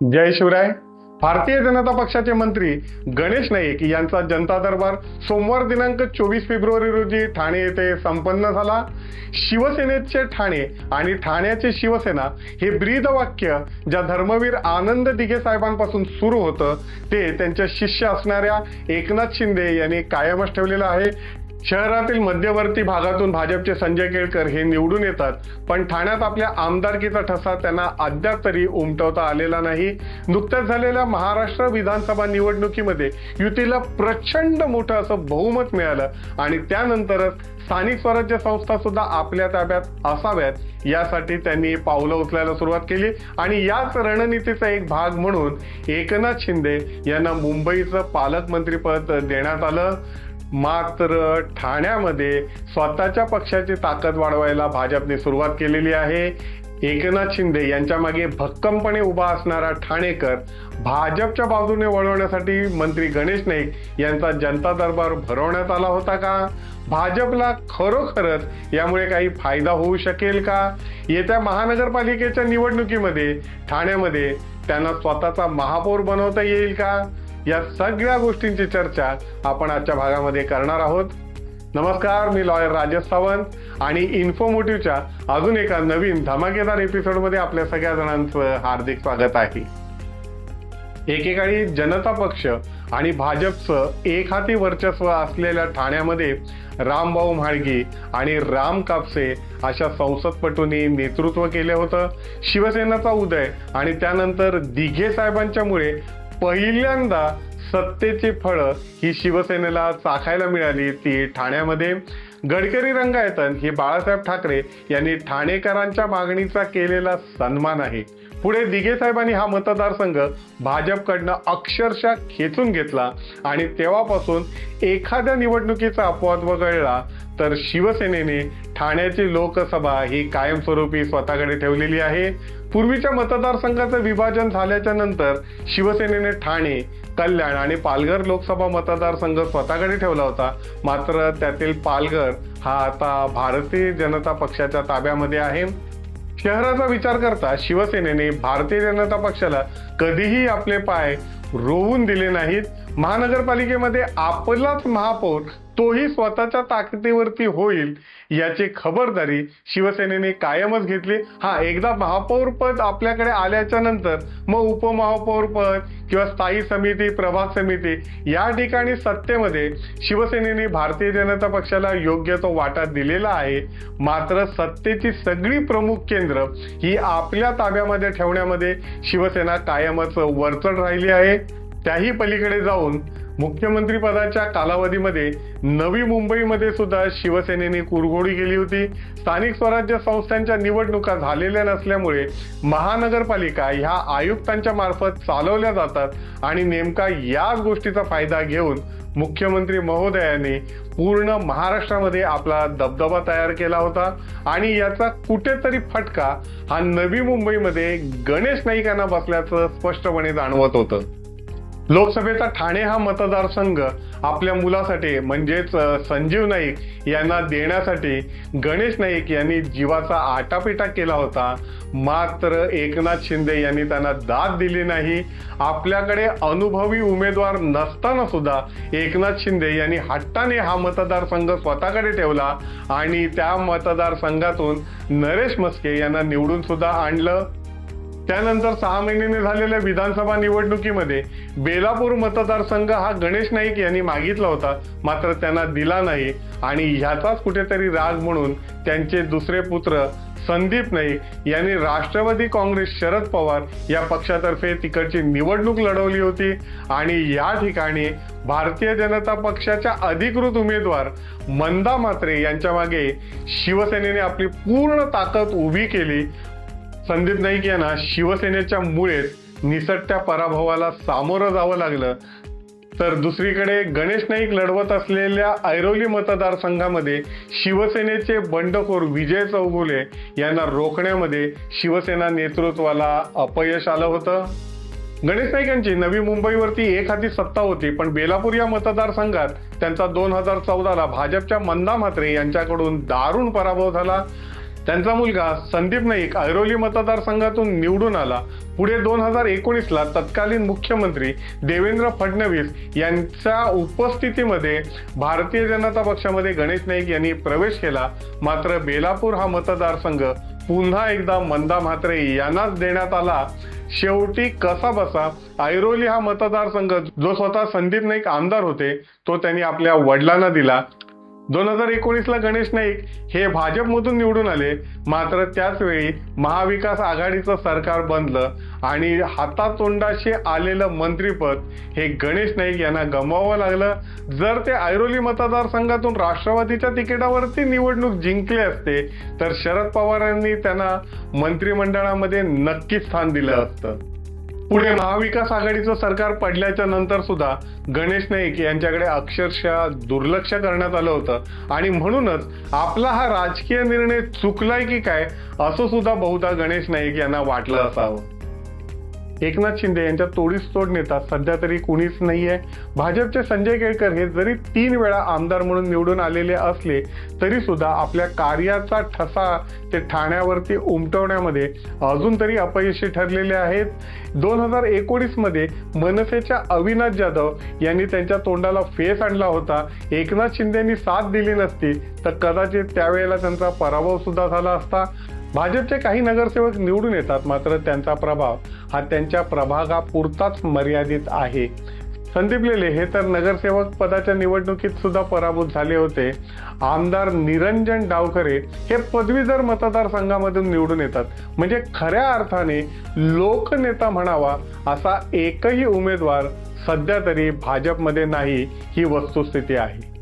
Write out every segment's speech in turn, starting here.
जय शिवराय. भारतीय जनता पक्षाचे मंत्री गणेश नाईक यांचा जनता दरबार सोमवार दिनांक चोवीस फेब्रुवारी रोजी ठाणे येथे संपन्न झाला. शिवसेनेचे ठाणे आणि ठाण्याचे शिवसेना हे ब्रीद वाक्य ज्या धर्मवीर आनंद दिघे साहेबांपासून सुरू होतं ते त्यांच्या शिष्य असणाऱ्या एकनाथ शिंदे यांनी कायमच ठेवलेलं आहे. शहरातील मध्यवर्ती भागातून भाजपचे संजय केळकर हे निवडून येतात पण ठाण्यात आपल्या आमदारकीचा ठसा त्यांना अद्याप तरी उमटवता आलेला नाही. नुकत्याच झालेल्या महाराष्ट्र विधानसभा निवडणुकीमध्ये युतीला प्रचंड मोठं असं बहुमत मिळालं आणि त्यानंतरच स्थानिक स्वराज्य संस्था सुद्धा आपल्या ताब्यात असाव्यात यासाठी त्यांनी पावलं उचलायला सुरुवात केली. आणि याच रणनीतीचा एक भाग म्हणून एकनाथ शिंदे यांना मुंबईचं पालकमंत्रीपद देण्यात आलं. मात्र ठाण्यामध्ये स्वतःच्या पक्षाची ताकद वाढवायला भाजपने सुरुवात केलेली आहे. एकनाथ शिंदे यांच्या मागे भक्कमपणे उभा असणारा ठाणेकर भाजपच्या बाजूने वळवण्यासाठी मंत्री गणेश नाईक यांचा जनता दरबार भरवण्यात आला होता का? भाजपला खरोखरच यामुळे काही फायदा होऊ शकेल का? येत्या महानगरपालिकेच्या निवडणुकीमध्ये ठाण्यामध्ये त्यांना स्वतःचा महापौर बनवता येईल का? या सगळ्या गोष्टींची चर्चा आपण आजच्या भागामध्ये करणार आहोत. नमस्कार मी लॉयर राजेश सावंत आणि इन्फोमोटिव्हच्या अजून एका नवीन धमाकेदार एपिसोडमध्ये आपल्या सगळ्या जणांचं हार्दिक स्वागत आहे. एकेकाळी जनता पक्ष आणि भाजपचं एक हाती वर्चस्व असलेल्या ठाण्यामध्ये रामभाऊ म्हाळगी आणि राम कापसे अशा संसदपटूंनी नेतृत्व केलं होतं. शिवसेनेचा उदय आणि त्यानंतर दिघे साहेबांच्यामुळे पहिल्यांदा सत्तेची फळं ही शिवसेनेला चाखायला मिळाली. ती ठाण्यामध्ये गडकरी रंगायतन हे बाळासाहेब ठाकरे यांनी ठाणेकरांच्या मागणीचा केलेला सन्मान आहे. पुढे दिघे साहेबांनी हा मतदारसंघ भाजपकडनं अक्षरशः खेचून घेतला आणि तेव्हापासून एखाद्या निवडणुकीचा अपवाद वगळला तर शिवसेनेने ठाण्याची लोकसभा ही कायमस्वरूपी स्वतःकडे ठेवलेली आहे. पूर्वीच्या मतदारसंघाचं विभाजन झाल्याच्यानंतर शिवसेनेने ठाणे कल्याण आणि पालघर लोकसभा मतदारसंघ स्वतःकडे ठेवला होता. मात्र त्यातील पालघर हा आता भारतीय जनता पक्षाच्या ताब्यामध्ये आहे. शहराचा विचार करता शिवसेनेने भारतीय जनता पक्षाला कधीही आपले पाय रोवून दिले नाहीत. महानगरपालिकेमध्ये आपलाच महापौर तोही स्वतःच्या ताकदीवरती होईल याची खबरदारी शिवसेनेने कायमच घेतली. हा एकदा महापौर पद आपल्याकडे आल्याच्यानंतर मग उपमहापौर पद किंवा स्थायी समिती प्रभाग समिती या ठिकाणी सत्तेमध्ये शिवसेनेने भारतीय जनता पक्षाला योग्य तो वाटा दिलेला आहे. मात्र सत्तेची सगळी प्रमुख केंद्र ही आपल्या ताब्यामध्ये ठेवण्यामध्ये शिवसेना कायमच वरचढ राहिली आहे. त्याही पलीकडे जाऊन मुख्यमंत्रीपदाच्या कालावधीमध्ये नवी मुंबईमध्ये सुद्धा शिवसेनेने कुरघोडी केली होती. स्थानिक स्वराज्य संस्थांच्या निवडणुका झालेल्या नसल्यामुळे महानगरपालिका ह्या आयुक्तांच्या मार्फत चालवल्या जातात आणि नेमका याच गोष्टीचा फायदा घेऊन मुख्यमंत्री महोदयाने पूर्ण महाराष्ट्रामध्ये आपला दबदबा तयार केला होता. आणि याचा कुठेतरी फटका हा नवी मुंबईमध्ये गणेश नाईकांना बसल्याचं स्पष्टपणे जाणवत होतं. लोकसभेचा ठाणे हा मतदारसंघ आपल्या मुलासाठी म्हणजेच संजीव नाईक यांना देण्यासाठी गणेश नाईक यांनी जीवाचा आटापिटा केला होता. मात्र एकनाथ शिंदे यांनी त्यांना दाद दिली नाही. आपल्याकडे अनुभवी उमेदवार नसताना सुद्धा एकनाथ शिंदे यांनी हट्टाने हा मतदारसंघ स्वतःकडे ठेवला आणि त्या मतदारसंघातून नरेश मस्के यांना निवडून सुद्धा आणलं. त्यानंतर सहा महिन्याने झालेल्या विधानसभा निवडणुकीमध्ये बेलापूर मतदारसंघ हा गणेश नाईक यांनी मागितला होता. मात्र त्यांना दिला नाही. आणि ह्याचाच कुठेतरी राग म्हणून त्यांचे दुसरे पुत्र संदीप नाईक यांनी राष्ट्रवादी काँग्रेस शरद पवार या पक्षातर्फे तिकडची निवडणूक लढवली होती. आणि या ठिकाणी भारतीय जनता पक्षाच्या अधिकृत उमेदवार मंदा म्हात्रे यांच्या मागे शिवसेनेने आपली पूर्ण ताकद उभी केली. संदीप नाईक यांना शिवसेनेच्या मुळेच निसटत्या पराभवाला सामोरं जावं लागलं. तर दुसरीकडे गणेश नाईक लढवत असलेल्या ऐरोली मतदारसंघामध्ये शिवसेनेचे बंडखोर विजय चौगुले यांना रोखण्यामध्ये शिवसेना नेतृत्वाला अपयश आलं होतं. गणेश नाईक यांची नवी मुंबईवरती एक हाती सत्ता होती पण बेलापूर या मतदारसंघात त्यांचा दोन हजार चौदाला भाजपच्या मंदा म्हात्रे यांच्याकडून दारुण पराभव झाला. त्यांचा मुलगा संदीप नाईक ऐरोली मतदारसंघातून निवडून आला. पुढे दोन हजार एकोणीसला तत्कालीन मुख्यमंत्री देवेंद्र फडणवीस यांच्या उपस्थितीमध्ये भारतीय जनता पक्षामध्ये गणेश नाईक यांनी प्रवेश केला. मात्र बेलापूर हा मतदारसंघ पुन्हा एकदा मंदा म्हात्रे यांनाच देण्यात आला. शेवटी कसा बसा ऐरोली हा मतदारसंघ जो स्वतः संदीप नाईक आमदार होते तो त्यांनी आपल्या वडिलांना दिला. दोन हजार एकोणीसला गणेश नाईक हे भाजपमधून निवडून आले. मात्र त्याचवेळी महाविकास आघाडीचं सरकार बनलं आणि हातातोंडाशी आलेलं मंत्रीपद हे गणेश नाईक यांना गमवावं लागलं. जर ते ऐरोली मतदारसंघातून राष्ट्रवादीच्या तिकिटावरती निवडणूक जिंकले असते तर शरद पवारांनी त्यांना मंत्रिमंडळामध्ये नक्कीच स्थान दिलं असतं. पुढे महाविकास आघाडीचं सरकार पडल्याच्या नंतर सुद्धा गणेश नाईक यांच्याकडे अक्षरशः दुर्लक्ष करण्यात आलं होतं. आणि म्हणूनच आपला हा राजकीय निर्णय चुकलाय की काय असं सुद्धा बहुधा गणेश नाईक यांना वाटलं असावं. एकनाथ शिंदे यांच्या तोडीस तोड नेता सध्या तरी कुणीच नाहीये. भाजपचे संजय केळकर हे जरी तीन वेळा आमदार म्हणून निवडून आलेले असले तरी सुद्धा आपल्या कार्याचा ठसा ते ठाण्यावरती उमटवण्यामध्ये अजून तरी अपयशी ठरलेले आहेत. दोन हजार एकोणीसमध्ये मनसेच्या अविनाश जाधव यांनी त्यांच्या तोंडाला फेस आणला होता. एकनाथ शिंदेनी साथ दिली नसती तर कदाचित त्यावेळेला त्यांचा पराभव सुद्धा झाला असता. भाजपचे काही नगरसेवक निवडून येतात मात्र त्यांचा प्रभाव हा त्यांच्या प्रभागापुरताच मर्यादित आहे. संदीप लेले हे तर नगरसेवक पदाच्या निवडणुकीत सुद्धा पराभूत झाले होते. आमदार निरंजन डावखरे हे पदवीधर मतदारसंघामधून निवडून येतात. म्हणजे खऱ्या अर्थाने लोकनेता म्हणावा असा एकही उमेदवार सध्या तरी भाजपमध्ये नाही ही वस्तुस्थिती आहे.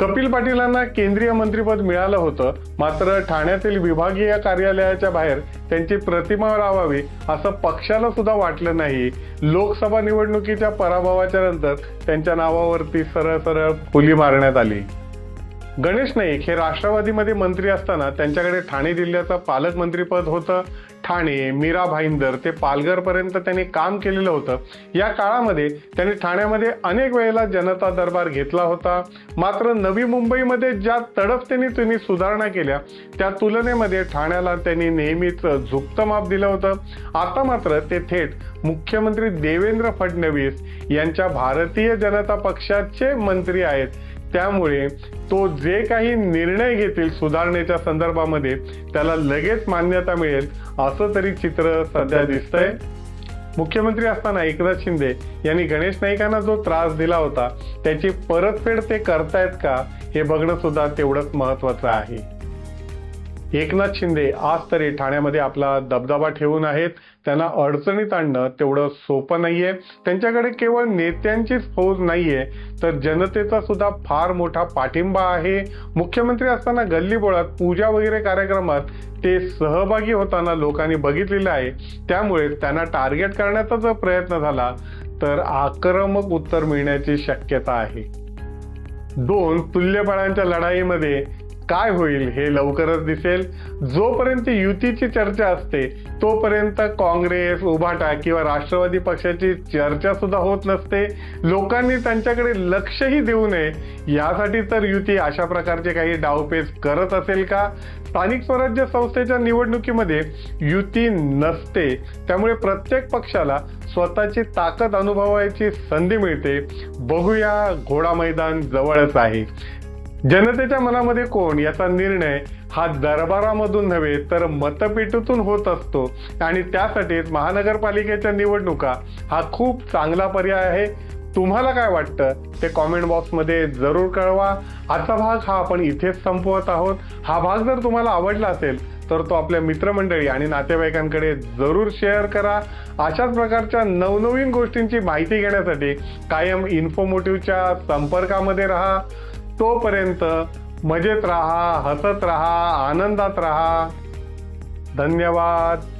कपिल पाटीलांना केंद्रीय मंत्रीपद मिळालं होतं मात्र ठाण्यातील विभागीय कार्यालयाच्या बाहेर त्यांची प्रतिमा लावावी असं पक्षाला सुद्धा वाटलं नाही. लोकसभा निवडणुकीच्या पराभवाच्या नंतर त्यांच्या नावावरती सरळ सरळ फुली मारण्यात आली. गणेश नाईक हे राष्ट्रवादीमध्ये मंत्री असताना त्यांच्याकडे ठाणे जिल्ह्याचं पालकमंत्रीपद होतं. ठाणे मीरा भाईंदर ते पालघरपर्यंत त्यांनी काम केलेलं होतं. या काळामध्ये त्यांनी ठाण्यामध्ये अनेक वेळेला जनता दरबार घेतला होता. मात्र नवी मुंबईमध्ये ज्या तडफतेने त्यांनी सुधारणा केल्या त्या तुलनेमध्ये ठाण्याला त्यांनी नेहमीच झुकतं माप दिलं होतं. आता मात्र ते थेट मुख्यमंत्री देवेंद्र फडणवीस यांच्या भारतीय जनता पक्षाचे मंत्री आहेत. त्यामुळे तो जे काही निर्णय घेतील सुधारणेच्या संदर्भामध्ये त्याला लगेच मान्यता मिळेल असं तरी चित्र सध्या दिसतंय. मुख्यमंत्री असताना एकनाथ शिंदे यांनी गणेश नाईकांना जो त्रास दिला होता त्याची परतफेड ते करतायत का हे बघणं सुद्धा तेवढंच महत्वाचं आहे. एकनाथ शिंदे आज तरी ठाण्यामध्ये आपला दबदबा ठेवून आहेत. त्यांना अडचणीत आणणं तेवढं सोपं नाहीये. त्यांच्याकडे केवळ नेत्यांचीच फौज नाहीये तर जनतेचा सुद्धा फार मोठा पाठिंबा आहे. मुख्यमंत्री असताना गल्लीबोळात पूजा वगैरे कार्यक्रमात ते सहभागी होताना लोकांनी बघितलेलं आहे. त्यामुळे त्यांना टार्गेट करण्याचा जर प्रयत्न झाला तर आक्रमक उत्तर मिळण्याची शक्यता आहे. दोन तुल्यबळांच्या लढाईमध्ये काय होईल हे लवकरच दिसेल. जोपर्यंत युतीची चर्चा असते तोपर्यंत काँग्रेस उभाटा किंवा राष्ट्रवादी पक्षाची चर्चा सुद्धा होत नसते. लोकांनी त्यांच्याकडे लक्षही देऊ नये. यासाठी तर युती अशा प्रकारचे काही डावपेच करत असेल का? स्थानिक स्वराज्य संस्थेच्या निवडणुकीमध्ये युती नसते. त्यामुळे प्रत्येक पक्षाला स्वतःची ताकद अनुभवायची संधी मिळते. बघूया घोडा मैदान जवळच आहे. जनतेच्या मनामध्ये कोण याचा निर्णय हा दरबारामधून नव्हे तर मतपेटीतून होत असतो. आणि त्यासाठीच महानगरपालिकेच्या निवडणुका हा खूप चांगला पर्याय आहे. तुम्हाला काय वाटतं? ते कॉमेंट बॉक्समध्ये जरूर कळवा. आजचा भाग हा आपण इथेच संपवत आहोत. हा भाग जर तुम्हाला आवडला असेल तर तो आपल्या मित्रमंडळी आणि नातेवाईकांकडे जरूर शेअर करा. अशाच प्रकारच्या नवनवीन गोष्टींची माहिती घेण्यासाठी कायम इन्फोमोटिव्हच्या संपर्कामध्ये राहा. तोपर्यंत मजेत राहा हसत राहा आनंदात राहा. धन्यवाद.